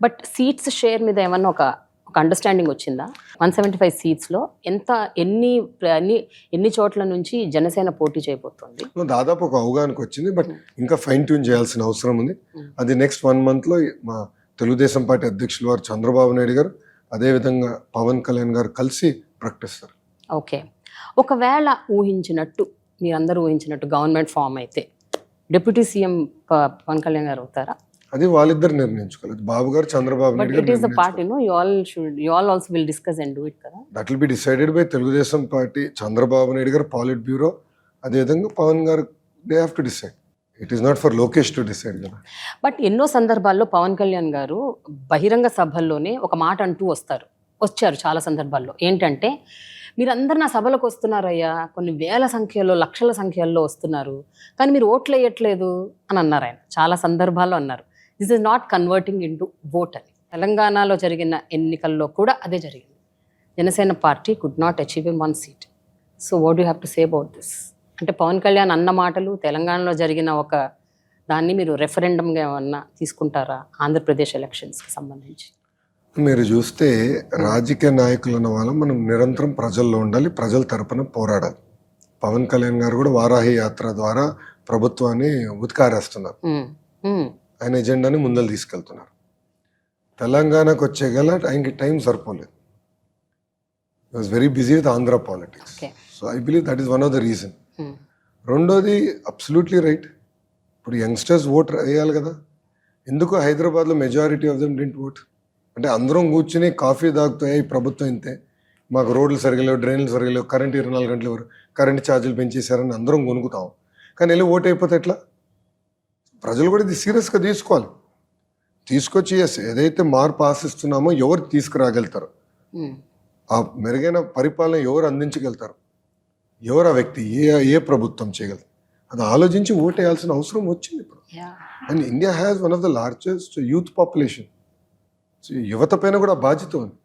But seats share మీద ఏమన్నా ఒక ఒక అండర్స్టాండింగ్ వచ్చిందా? వన్ సెవెంటీ ఫైవ్ సీట్స్లో ఎంత ఎన్ని ఎన్ని ఎన్ని చోట్ల నుంచి జనసేన పోటీ చేయబోతోంది? దాదాపు ఒక అవగాహనకు వచ్చింది బట్ ఇంకా ఫైన్ ట్యూన్ చేయాల్సిన అవసరం ఉంది. అది నెక్స్ట్ వన్ మంత్లో మా తెలుగుదేశం పార్టీ అధ్యక్షులు వారు చంద్రబాబు నాయుడు గారు అదేవిధంగా పవన్ కళ్యాణ్ గారు కలిసి ప్రకటిస్తారు. ఓకే. ఒకవేళ ఊహించినట్టు మీరందరూ ఊహించినట్టు గవర్నమెంట్ ఫామ్ అయితే డిప్యూటీ సీఎం పవన్ కళ్యాణ్ గారు అవుతారా? అది వాళ్ళిద్దరు నిర్ణయించుకోలేదు Babu garu Chandrababu Naidu it is the garu party no you all should you all also will discuss and do it కదా? That will be decided by Telugu Desam party Chandrababu Naidu garu politburo అదేవిధంగా Pawan garu they have to decide it is not for Lokesh to decide కదా? But ఎన్నో సందర్భాల్లో పవన్ కళ్యాణ్ గారు బహిరంగ సభల్లోనే ఒక మాట అంటూ వస్తారు. వచ్చారు చాలా సందర్భాల్లో. ఏంటంటే మీరందరు నా సభలకు వస్తున్నారయ్యా. కొన్ని వేల సంఖ్యలో లక్షల సంఖ్యల్లో వస్తున్నారు. కానీ మీరు ఓట్లు వేయట్లేదు అని అన్నారు ఆయన. చాలా సందర్భాల్లో అన్నారు. This is not converting in to vote అని. తెలంగాణలో జరిగిన ఎన్నికల్లో కూడా అదే జరిగింది. Janasena party could not achieve in one seat so what you have to say about this అంటే పవన్ కళ్యాణ్ అన్న మాటలు తెలంగాణలో జరిగిన ఒక దాన్ని మీరు రెఫరెండంగా ఏమన్నా తీసుకుంటారా? ఆంధ్రప్రదేశ్ ఎలక్షన్స్కి సంబంధించి. మీరు చూస్తే రాజకీయ నాయకులు అన్న వాళ్ళం మనం నిరంతరం ప్రజల్లో ఉండాలి ప్రజల తరపున పోరాడాలి. పవన్ కళ్యాణ్ గారు కూడా వారాహి యాత్ర ద్వారా ప్రభుత్వాన్ని ఉతికారేస్తున్నారు. ఉమ్, ఉమ్, ఆయన ఎజెండాని ముందలు తీసుకెళ్తున్నారు. తెలంగాణకు వచ్చే గల ఆయనకి టైం సరిపోలేదు. Was very busy with Andhra politics so I believe that is one of the reason రెండోది అబ్సల్యూట్లీ రైట్ ఇప్పుడు యంగ్స్టర్స్ ఓట్ వేయాలి కదా. ఎందుకు హైదరాబాద్లో majority of them didn't vote అంటే అందరం కూర్చుని కాఫీ తాగుతూ "ఏ, ఈ ప్రభుత్వం ఇంతే. మాకు రోడ్లు సరిగా లేవు డ్రైన్లు సరిగా లేవు కరెంట్ ఇరవై నాలుగు గంటలు కరెంట్ ఛార్జీలు పెంచేశారని అందరం కొనుక్కుతాం కానీ వెళ్ళి ఓట్ అయిపోతే ఎట్లా? ప్రజలు కూడా ఇది సీరియస్గా తీసుకోవాలి. తీసుకొచ్చి ఏదైతే మార్పు ఆశిస్తున్నామో ఎవరు తీసుకురాగలుగుతారు? ఉమ్, ఆ మెరుగైన పరిపాలన ఎవరు అందించగలుగుతారు? ఎవరు ఆ వ్యక్తి? ఏ ఏ ప్రభుత్వం చేయగలరు అది ఆలోచించి ఓటేయాల్సిన అవసరం వచ్చింది ఇప్పుడు. And India has one of the largest youth population యువత పైన కూడా బాధ్యత ఉంది.